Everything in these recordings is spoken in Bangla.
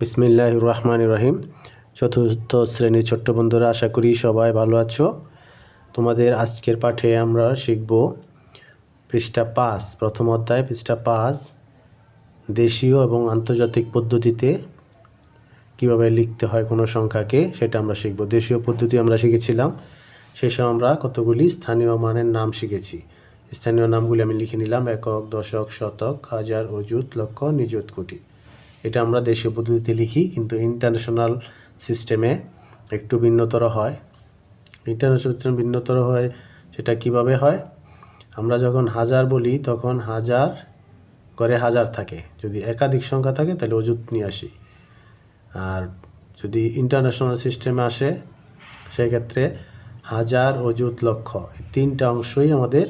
বিসমিল্লাহ রহমান রহিম চতুর্থ শ্রেণির ছোট্ট বন্ধুরা, আশা করি সবাই ভালো আছো। তোমাদের আজকের পাঠে আমরা শিখব পৃষ্ঠা পাঁচ, প্রথম অধ্যায়, পৃষ্ঠা পাঁচ, দেশীয় এবং আন্তর্জাতিক পদ্ধতিতে কীভাবে লিখতে হয় কোনো সংখ্যাকে, সেটা আমরা শিখব। দেশীয় পদ্ধতি আমরা শিখেছিলাম সময় আমরা কতগুলি স্থানীয় মানের নাম শিখেছি। স্থানীয় নামগুলি আমি লিখে নিলাম, একক, দশক, শতক, হাজার, অযুত, লক্ষ, নিযুত, কোটি। এটা আমরা দেশীয় পদ্ধতিতে লিখি, কিন্তু ইন্টারন্যাশনাল সিস্টেমে একটু ভিন্নতর হয়। ইন্টারন্যাশনাল সিস্টেম ভিন্নতর হয়, সেটা কীভাবে হয়? আমরা যখন হাজার বলি, তখন হাজার করে হাজার থাকে। যদি একাধিক সংখ্যা থাকে, তাহলে অযুত নিয়ে আসি। আর যদি ইন্টারন্যাশনাল সিস্টেমে আসে, সেক্ষেত্রে হাজার অযুত লক্ষ, এই তিনটা অংশই আমাদের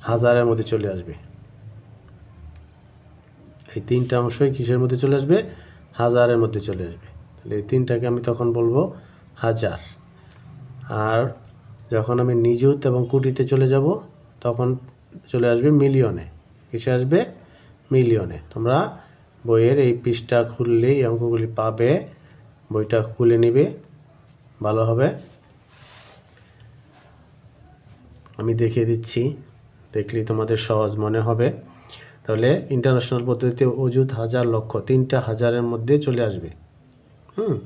হাজারের মধ্যে চলে আসবে। এই তিনটা অংশই কিসের মধ্যে চলে আসবে? হাজারের মধ্যে চলে আসবে। তাহলে এই তিনটাকে আমি তখন বলব হাজার। আর যখন আমি নিযুত এবং কোটিতে চলে যাব, তখন চলে আসবে মিলিয়নে। কিসে আসবে? মিলিয়নে। তোমরা বইয়ের এই পৃষ্ঠা খুললেই অঙ্কগুলি পাবে, বইটা খুলে নিবে, ভালো হবে। আমি দেখিয়ে দিচ্ছি, দেখলেই তোমাদের সহজ মনে হবে। তাহলে ইন্টারন্যাশনাল পদ্ধতিতে অযুত হাজার লক্ষ, তিনটা হাজারের মধ্যে চলে আসবে। হুম?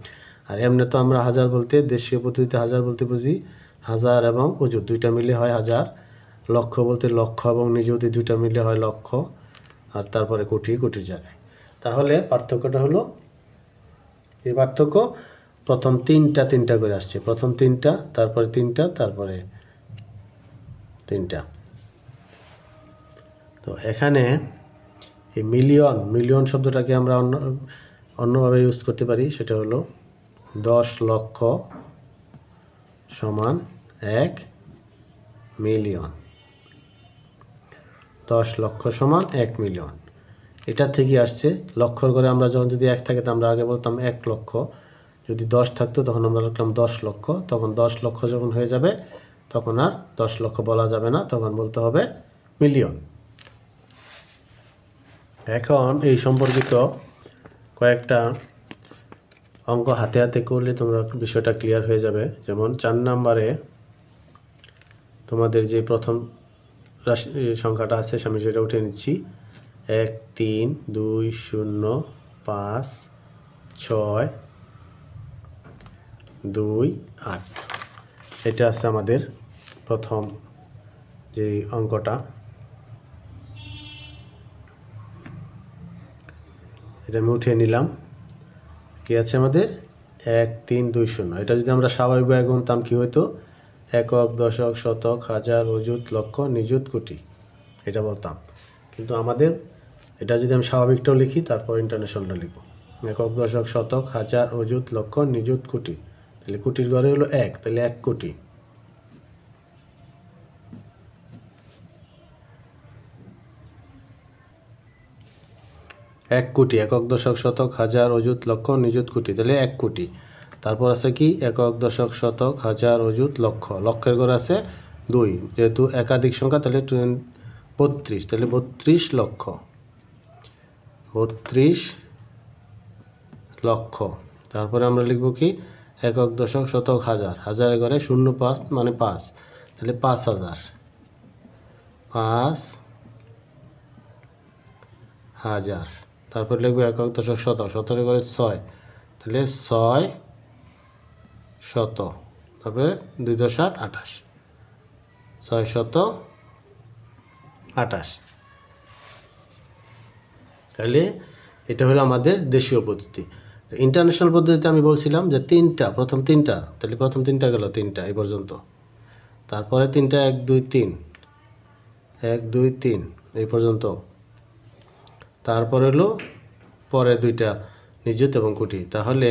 আর এমনি তো আমরা হাজার বলতে, দেশীয় পদ্ধতিতে হাজার বলতে বুঝি, হাজার এবং অযুত, দুইটা মিলে হয় হাজার। লক্ষ বলতে লক্ষ এবং নিযুত দুইটা মিলে হয় লক্ষ, আর তারপরে কোটি, কোটির জায়গায়। তাহলে পার্থক্যটা হলো, এই পার্থক্য প্রথম তিনটা তিনটা করে আসছে। প্রথম তিনটা, তারপরে তিনটা তারপরে তিনটা। তো এখানে এই মিলিয়ন মিলিয়ন শব্দটাকে আমরা অন্য, অন্যভাবে ইউজ করতে পারি, সেটা হলো দশ লক্ষ সমান এক মিলিয়ন দশ লক্ষ সমান এক মিলিয়ন এটা থেকে আসছে, লক্ষর করে আমরা যখন যদি এক থাকে, তো আমরা আগে বলতাম এক লক্ষ। যদি দশ থাকতো, তখন আমরা লিখলাম দশ লক্ষ। তখন দশ লক্ষ যখন হয়ে যাবে, তখন আর দশ লক্ষ বলা যাবে না, তখন বলতে হবে মিলিয়ন এখন এই সম্পর্কিত কয়েকটা অঙ্ক হাতে হাতে করলে তোমরা বিষয়টা ক্লিয়ার হয়ে যাবে। যেমন চার নাম্বারে তোমাদের যে প্রথম সংখ্যাটা আছে, আমি সেটা উঠে নিচ্ছি। এক, তিন, দুই, শূন্য, পাঁচ, ছয়, দুই, আট। এটা আছে আমাদের প্রথম যে অঙ্কটা। এটা আমি উঠিয়ে নিলাম। কি আছে আমাদের? এক, তিন, দুই, শূন্য। এটা যদি আমরা স্বাভাবিক স্বাভাবিকভাবে গুনতাম কী হতো একক, দশক, শতক, হাজার, অযুত, লক্ষ, নিযুত, কোটি। এটা বলতাম। কিন্তু আমাদের এটা যদি আমি স্বাভাবিকটাও লিখি, তারপর ইন্টারন্যাশনালটা লিখব। একক, দশক, শতক, হাজার, অযুত, লক্ষ, নিযুত, কোটি। তাহলে কোটির ঘরে হলো এক, তাহলে এক কোটি। এক কোটি, একক দশক, শতক, হাজার, অযুত, লক্ষ, নিযুত কোটি, তাহলে এক কোটি। তারপর আছে কি? একক দশক, শতক, হাজার, অযুত, লক্ষ। লক্ষের ঘর আছে দুই, যেহেতু একাধিক সংখ্যা, তাহলে বত্রিশ তাহলে বত্রিশ লক্ষ। বত্রিশ লক্ষ। তারপরে আমরা লিখব কি? একক দশক, শতক, হাজার। হাজার ঘরে শূন্য পাঁচ মানে পাঁচ। তাহলে পাঁচ হাজার। পাঁচ হাজার। তারপর লিখব একক দশক শত, শতরে করে ছয়। তাহলে ছয় শত, তারপরে দুই দশ আট আঠাশ। ছয় শত আঠাশ। তাহলে এটা হলো আমাদের দেশীয় পদ্ধতি। ইন্টারন্যাশনাল পদ্ধতিতে আমি বলছিলাম যে তিনটা, প্রথম তিনটা, তাহলে প্রথম তিনটা গেল তিনটা এই পর্যন্ত। তারপরে তিনটা, এক, দুই, তিন। এক, দুই, তিন এই পর্যন্ত। তারপর হলো পরের দুইটা নিযুত এবং কোটি। তাহলে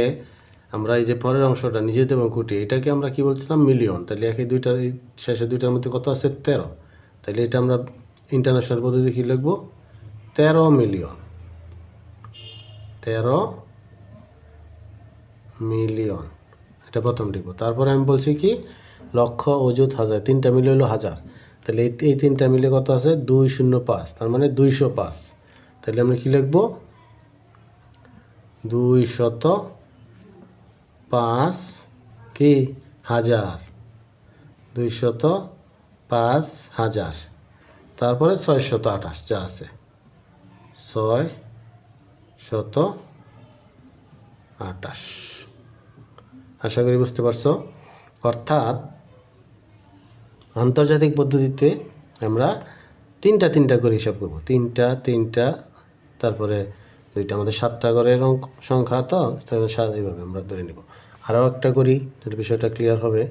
আমরা এই যে পরের অংশটা নিযুত এবং কোটি, এটাকে আমরা কি বলছিলাম মিলিয়ন। তাহলে একে দুইটার শেষে দুইটার মধ্যে কত আছে? তেরো। তাহলে এটা আমরা ইন্টারন্যাশনাল পদ্ধতি কী লিখব? তেরো মিলিয়ন। তেরো মিলিয়ন। এটা প্রথম লিখব। তারপরে আমি বলছি কি? লক্ষ অযুত হাজার। তিনটা মিলে হলো হাজার। তাহলে এই তিনটা মিলে কত আছে? দুই শূন্য পাঁচ। তার মানে দুইশো পাঁচ। তাহলে আমরা কি লিখব? দুই শত পাঁচ কি? হাজার। দুই শত পাঁচ হাজার। তারপরে ছয় শত আঠাশ যা আছে। ছয় শত আঠাশ। আশা করি বুঝতে পারছ? অর্থাৎ আন্তর্জাতিক পদ্ধতিতে আমরা তিনটা তিনটা করে হিসাব করব। তিনটা তিনটা তারপরে দুইটা, আমাদের সাতটা ঘরের অঙ্ক সংখ্যা তো সাত, এইভাবে আমরা ধরে নেব। আরও একটা করি, তাহলে বিষয়টা ক্লিয়ার হবে।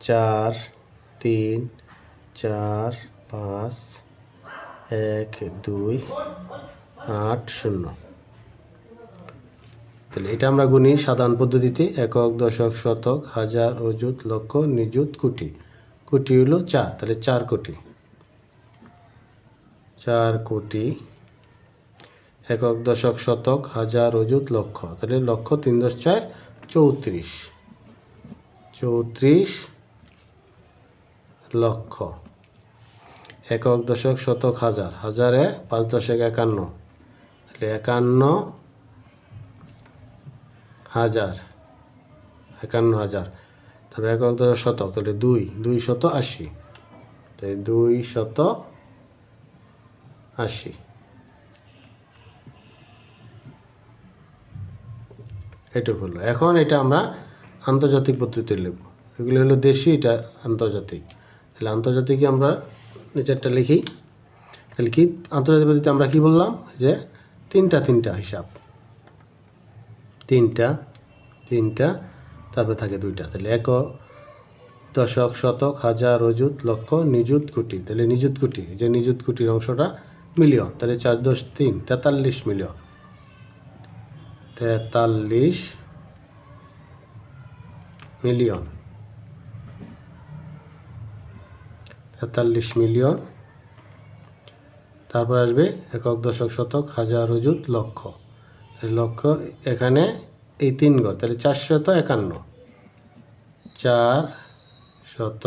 চার, তিন, চার, পাঁচ, এক, দুই, আট, শূন্য। তাহলে এটা আমরা গুনি সাধারণ পদ্ধতিতে, একক, দশক, শতক, হাজার, অযুত, লক্ষ, নিযুত, কোটি। কোটি হলো চার, তাহলে চার কোটি। চার কোটি একক দশক শতক হাজার অযুত লক্ষ। তাহলে লক্ষ তিন দশ চার চৌত্রিশ। চৌত্রিশ লক্ষ একক দশক শতক হাজার। হাজারে পাঁচ দশক একান্ন। তাহলে একান্ন হাজার। একান্ন হাজার। তারপরে একক দশক শতক। তাহলে দুই দুই শত আশি। তাই দুই শত আশি এটুকু হলো। এখন এটা আমরা আন্তর্জাতিক পদ্ধতিতে লিখব। এগুলো হলো দেশি, এটা আন্তর্জাতিক। তাহলে আন্তর্জাতিকে আমরা নিচেরটা লিখি। তাহলে কি? আন্তর্জাতিক পদ্ধতিতে আমরা কি বললাম? যে তিনটা তিনটা হিসাব। তিনটা তিনটা, তারপরে থাকে দুইটা। তাহলে এক দশক, শতক, হাজার, অযুত, লক্ষ, নিযুত, কোটি। তাহলে নিযুত, কোটি। যে নিযুত, কোটির অংশটা মিলিয়ন, তাহলে চার দশ তিন, তেতাল্লিশ মিলিয়ন। তেতাল্লিশ মিলিয়ন। তেতাল্লিশ মিলিয়ন। তারপর আসবে একক, দশক, শতক, হাজার অযুত লক্ষ। লক্ষ এখানে এই তিন ঘর, তাহলে চারশত একান্ন। চার শত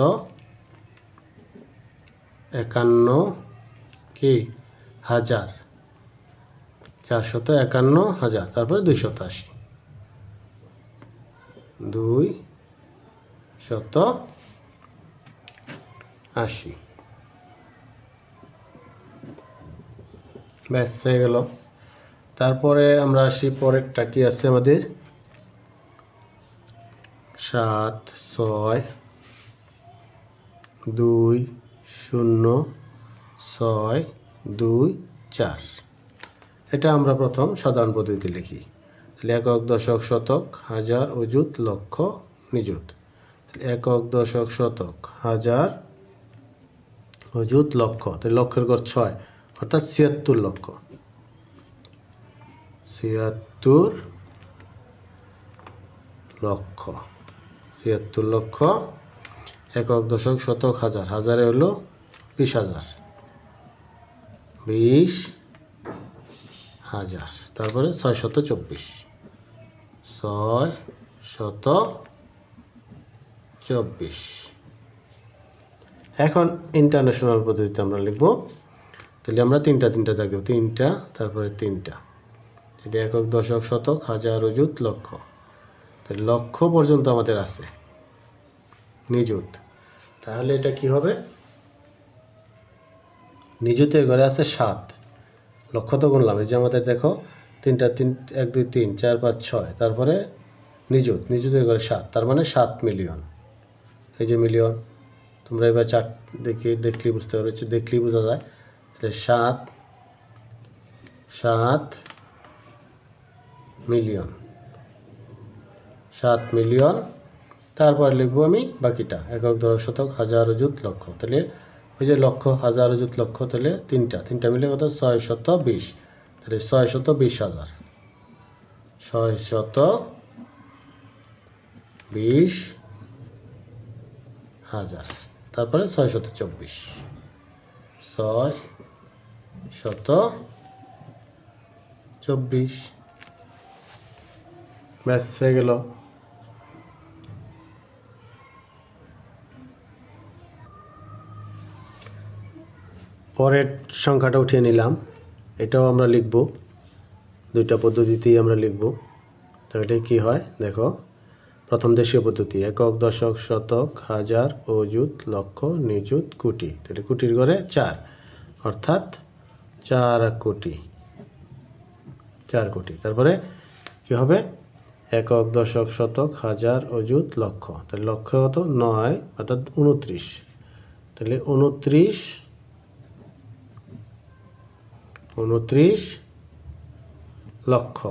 একান্ন কি? হাজার। চারশত একান্ন হাজার, তারপরে দুইশত আশি। দুই শত আশি। ব্যাস, হয়ে গেল। তারপরে আমরা আসি পরেরটা কি আছে আমাদের? সাত, ছয়, দুই, শূন্য, ছয় দুই, চার। এটা আমরা প্রথম সাধারণ পদ্ধতিতে লিখি। একক দশক, শতক, হাজার, অযুত, লক্ষ, নিযুত। একক দশক, শতক, হাজার, অযুত, লক্ষ। তাহলে লক্ষের গড় ছয়, অর্থাৎ ছিয়াত্তর লক্ষ। ছিয়াত্তর লক্ষ। ছিয়াত্তর লক্ষ, একক, দশক, শতক, হাজার। হাজারে হলো বিশ হাজার। বিশ হাজার, তারপরে ছয় শত চব্বিশ। ছয় শত চব্বিশ। এখন ইন্টারন্যাশনাল পদ্ধতিতে আমরা লিখব। তাহলে আমরা তিনটা তিনটা থাকব তিনটা, তারপরে তিনটা। এটা একক, দশক, শতক, হাজার, অযুত, লক্ষ। তাহলে লক্ষ পর্যন্ত আমাদের আছে। নিযুত। তাহলে এটা কি হবে? নিযুতের ঘরে আছে সাত। লক্ষ তো গুনলাম এই যে আমাদের দেখো, তিনটা, তিন, এক, দুই, তিন, চার, পাঁচ, ছয়, তারপরে নিযুত নিযুতের ঘরে সাত, তার মানে সাত মিলিয়ন। এই যে মিলিয়ন, তোমরা এবার চার দেখি দেখলেই বুঝতে পারবে দেখলেই বোঝা যায়। তাহলে সাত সাত মিলিয়ন সাত মিলিয়ন, তারপর লিখব আমি বাকিটা, একক, দশ, শতক, হাজার, অযুত, লক্ষ। তাহলে ওই যে লক্ষ, হাজার অযুত লক্ষ, তাহলে তিনটা। তিনটা মিলে কত? ছয় শত বিশ। তাহলে ছয় শত বিশ হাজার। ছয় শত বিশ হাজার। তারপরে ছয় শত চব্বিশ। ছয় শত চব্বিশ। ব্যাস, হয়ে গেল। পরের সংখ্যাটা উঠিয়ে নিলাম। এটাও আমরা লিখব। দুইটা পদ্ধতিতেই আমরা লিখব। তো এটা কী হয়? দেখো, প্রথম দেশীয় পদ্ধতি, একক, দশক, শতক, হাজার, অযুত, লক্ষ, নিযুত, কোটি। তাহলে কোটির ঘরে চার। অর্থাৎ চার কোটি। চার কোটি। তারপরে কি হবে? একক, দশক, শতক, হাজার, অযুত, লক্ষ। তাহলে লক্ষ কত? নয়, অর্থাৎ উনত্রিশ তাহলে উনত্রিশ উনত্রিশ লক্ষ।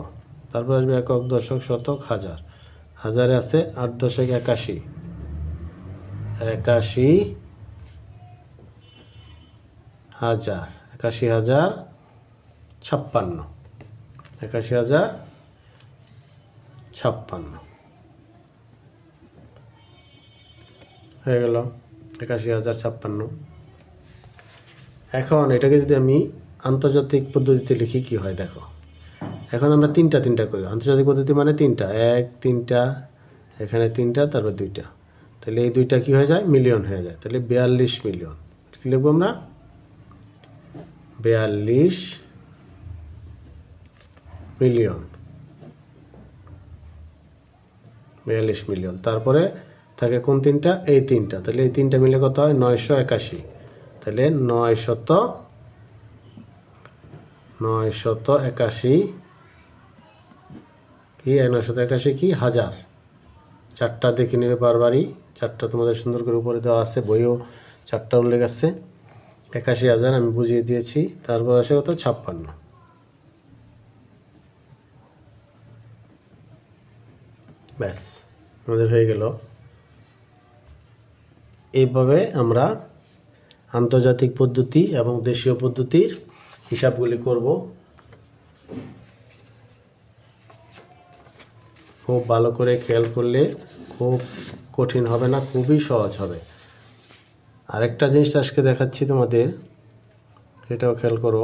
তারপর আসবে একক দশক শতক হাজার। হাজারে আছে আট দশক একাশি। একাশি হাজার। একাশি হাজার ছাপ্পান্ন। একাশি হাজার ছাপ্পান্ন। হয়ে গেল। একাশি হাজার ছাপ্পান্ন। এখন এটাকে যদি আমি আন্তর্জাতিক পদ্ধতিতে লিখি কি হয় দেখো। এখন আমরা তিনটা তিনটা করি। আন্তর্জাতিক পদ্ধতি মানে তিনটা। এক, তিনটা, এখানে তিনটা, তারপর দুইটা। তাহলে এই দুইটা কি হয়ে যায়? মিলিয়ন হয়ে যায়। তাহলে বিয়াল্লিশ মিলিয়ন। কি লিখব আমরা? বিয়াল্লিশ মিলিয়ন। বিয়াল্লিশ মিলিয়ন। তারপরে থাকে কোন তিনটা? এই তিনটা। তাহলে এই তিনটা মিলে কত হয়? নয়শো একাশি। তাহলে নয় শত নয় শত একাশি কি? নয় একাশি কি? হাজার। চারটা দেখে নেবে বারবারই। চারটা তোমাদের সুন্দর করে উপরে দেওয়া আছে, বইও চারটা উল্লেখ আছে। একাশি হাজার আমি বুঝিয়ে দিয়েছি। তারপর আসে কত ছাপ্পান্ন। ব্যাস, আমাদের হয়ে গেল। এইভাবে আমরা আন্তর্জাতিক পদ্ধতি এবং দেশীয় পদ্ধতির হিসাবগুলি করব। খুব ভালো করে খেয়াল করলে খুব কঠিন হবে না, খুবই সহজ হবে। আরেকটা জিনিস আজকে দেখাচ্ছি তোমাদের, সেটাও খেয়াল করো।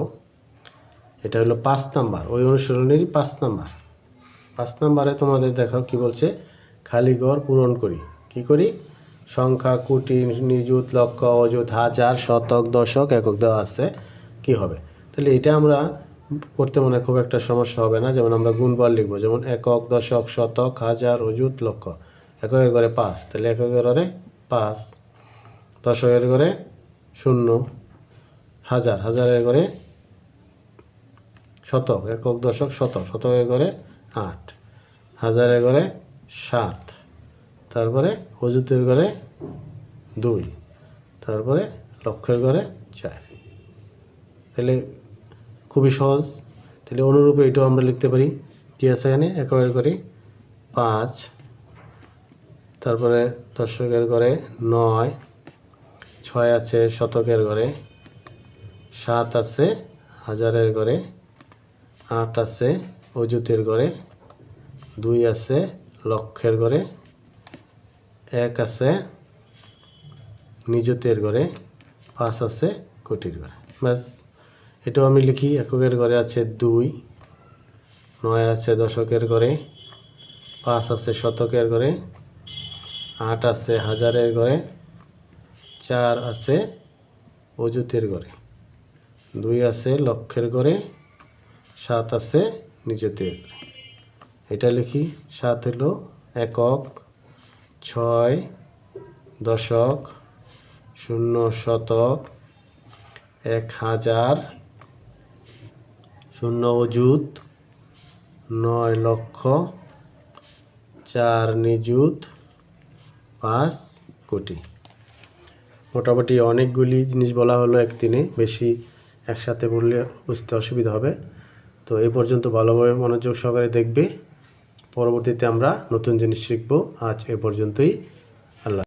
এটা হলো পাঁচ নাম্বার, ওই অনুশীলনেরই পাঁচ নাম্বার। পাঁচ নাম্বারে তোমাদের দেখাও কি বলছে, খালি ঘর পূরণ করি। কি করি? সংখ্যা, কোটি, নিযুত লক্ষ অযুত, হাজার, শতক, দশক, একক দেওয়া আছে। কি হবে? তাহলে এটা আমরা করতে মনে খুব একটা সমস্যা হবে না। যেমন আমরা গুণবার লিখব, যেমন একক, দশক, শতক, হাজার, অযুত, লক্ষ। এককের ঘরে পাঁচ, তাহলে এককের ঘরে পাঁচ। দশকের ঘরে শূন্য, হাজার। হাজারের ঘরে শতক, একক, দশক, শতক। শতকের ঘরে আট। হাজারের ঘরে সাত। তারপরে অযুতের ঘরে দুই। তারপরে লক্ষের ঘরে চার। তাহলে খুবই সহজ। তাহলে অনুরূপে এটাও আমরা লিখতে পারি। কি আছে এখানে এককের ঘরে পাঁচ। তারপরে দশকের ঘরে নয়। ছয় আছে শতকের ঘরে। সাত আছে হাজারের ঘরে। আট আছে অযুতের ঘরে। দুই আছে লক্ষের ঘরে। এক আছে নিজতের ঘরে। পাঁচ আছে কোটির ঘরে। ব্যাস। এটাও আমি লিখি, এককের ঘরে আছে দুই, নয় আছে দশকের ঘরে, পাঁচ আছে শতকের ঘরে, আট আছে হাজারের ঘরে, চার আছে অযুতের ঘরে, দুই আছে লক্ষের ঘরে, সাত আছে নিজতের ঘরে। এটা লিখি, সাত হলো একক, ছয় দশক, শূন্য শতক, এক হাজার শূন্য অযুত, নয় লক্ষ, চার নিযুত, পাঁচ কোটি। মোটামুটি অনেকগুলি জিনিস বলা হলো একদিনে, বেশি একসাথে বললে বুঝতে অসুবিধা হবে। তো এই পর্যন্ত ভালোভাবে মনোযোগ সহকারে দেখবে। পরবর্তীতে আমরা নতুন জিনিস শিখব। আজ এ পর্যন্তই।